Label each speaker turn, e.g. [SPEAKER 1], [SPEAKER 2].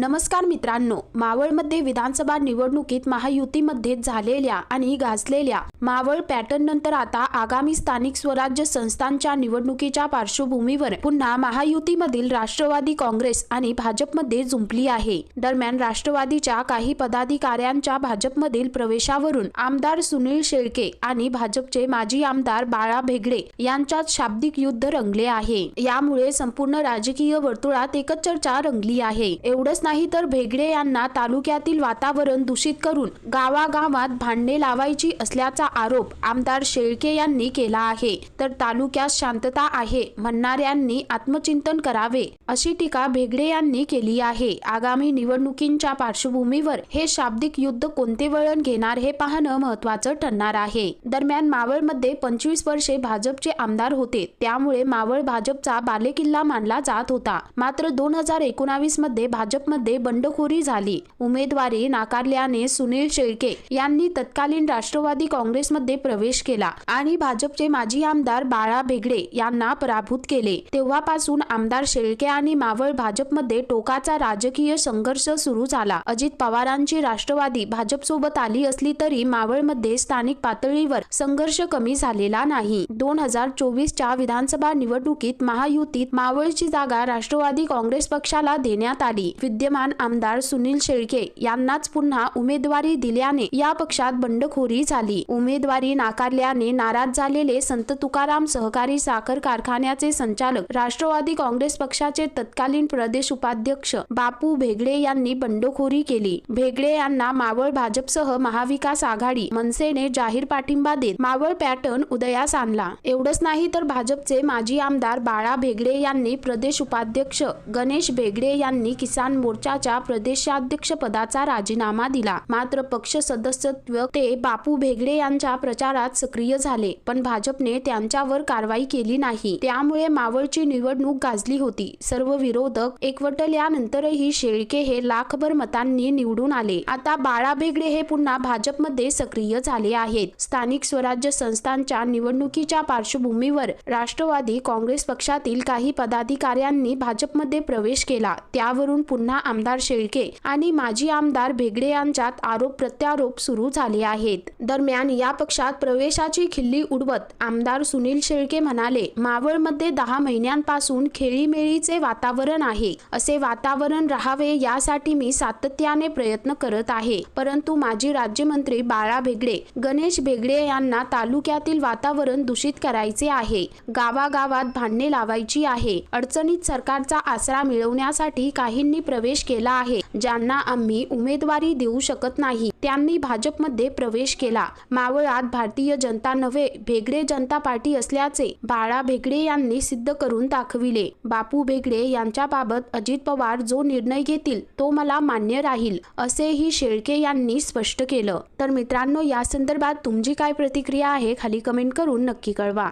[SPEAKER 1] नमस्कार मित्रांनो मावळमध्ये विधानसभा निवडणुकीत महायुतीमध्ये झालेल्या आणि गाजलेल्या मावळ पॅटर्न नंतर आता आगामी स्थानिक स्वराज्य संस्थांच्या निवडणुकीच्या पार्श्वभूमीवर पुन्हा महायुतीमधील राष्ट्रवादी काँग्रेस आणि भाजपमध्ये जुंपली आहे. दरम्यान राष्ट्रवादीच्या काही पदाधिकाऱ्यांच्या भाजपमधील प्रवेशावरून आमदार सुनील शेळके आणि भाजपचे माजी आमदार बाळा भेगडे यांच्यात शाब्दिक युद्ध रंगले आहे. यामुळे संपूर्ण राजकीय वर्तुळात एकच चर्चा रंगली आहे. एवढंच नाही तर भेगडे यांना तालुक्यातील वातावरण दूषित करून गावागावात भांडणे लावायची असल्याचा आरोप आमदार शेळके यांनी केला आहे. तर तालुक्यात शांतता आहे म्हणणाऱ्यांनी आत्मचिंतन करावे अशी टीका भेगडे यांनी केली आहे. आगामी निवडणुकींच्या पार्श्वभूमीवर हे शाब्दिक युद्ध कोणते वळण घेणार हे पाहणं महत्वाचं ठरणार आहे. दरम्यान मावळमध्ये पंचवीस वर्षे भाजपचे आमदार होते. त्यामुळे मावळ भाजपचा बालेकिल्ला मानला जात होता. मात्र दोन हजार एकोणावीसमध्ये भाजपमध्ये मध्ये बंडखोरी झाली. उमेदवारी नाकारल्याने सुनील शेळके यांनी तत्कालीन राष्ट्रवादी काँग्रेसमध्ये प्रवेश केला आणि भाजपचे माजी आमदार बाळा भेगडे यांना पराभूत केले. तेव्हापासून आमदार शेळके आणि मावळ भाजपमध्ये टोकाचा राजकीय संघर्ष सुरू झाला. अजित पवारांची राष्ट्रवादी भाजपसोबत आली असली तरी मावळमध्ये स्थानिक पातळीवर संघर्ष कमी झालेला नाही. दोन हजार चोवीसच्या विधानसभा निवडणुकीत महायुतीत मावळची जागा राष्ट्रवादी काँग्रेस पक्षाला देण्यात आली. विद्यमान आमदार सुनील शेळके यांनाच पुन्हा उमेदवारी दिल्याने या पक्षात बंडखोरी झाली. उमेदवारी नाकारल्याने नाराज झालेले संत तुकाराम सहकारी साखर कारखान्याचे संचालक राष्ट्रवादी काँग्रेस पक्षाचे तत्कालीन प्रदेश उपाध्यक्ष बापू भेगडे यांनी बंडखोरी केली. भेगडे यांना मावळ भाजपसह महाविकास आघाडी मनसेने जाहीर पाठिंबा देत मावळ पॅटर्न उदयास आणला. एवढंच नाही तर भाजपचे माजी आमदार बाळा भेगडे यांनी प्रदेश उपाध्यक्ष गणेश भेगडे यांनी किसान मोर्चाच्या प्रदेशाध्यक्ष पदाचा राजीनामा दिला. मात्र पक्ष सदस्यत्व ते बापू भेगडे यांच्या प्रचारात सक्रिय झाले पण भाजपने त्यांच्यावर कारवाई केली नाही. त्यामुळे मावळची निवडणूक गाजली होती. सर्व विरोधक एकवटल्यानंतरही शेळके हे लाखभर मतांनी निवडून आले. आता बाळा भेगडे हे पुन्हा भाजपमध्ये सक्रिय झाले आहेत. स्थानिक स्वराज्य संस्थांच्या निवडणुकीच्या पार्श्वभूमीवर राष्ट्रवादी काँग्रेस पक्षातील काही पदाधिकाऱ्यांनी भाजपमध्ये प्रवेश केला. त्यावरून पुन्हा आमदार शेळके आणि माजी आमदार भेगडे यांच्यात आरोप प्रत्यारोप सुरू झाले आहेत. दरम्यान या पक्षात प्रवेशाची खिल्ली उडवत आमदार सुनील शेळके म्हणाले मावळमध्ये दहा महिन्यांपासून खेळीमेळीचे वातावरण आहे. असे वातावरण राहावे यासाठी मी सातत्याने प्रयत्न करत आहे. परंतु माजी राज्यमंत्री बाळा भेगडे गणेश भेगडे यांना तालुक्यातील वातावरण दूषित करायचे आहे. गावागावात भांडणे लावायची आहे. अडचणीत सरकारचा आसरा मिळवण्यासाठी काहींनी प्रवेश प्रवेश केला आहे. ज्यांना आम्ही उमेदवारी देऊ शकत नाही त्यांनी भाजपमध्ये प्रवेश केला. मावळात भारतीय जनता नव्हे भेगडे जनता पार्टी असल्याचे बाळा भेगडे यांनी सिद्ध करून दाखविले. बापू भेगडे यांच्याबाबत अजित पवार जो निर्णय घेतील तो मला मान्य राहील असेही शेळके यांनी स्पष्ट केलं. तर मित्रांनो या संदर्भात तुमची काय प्रतिक्रिया आहे खाली कमेंट करून नक्की कळवा.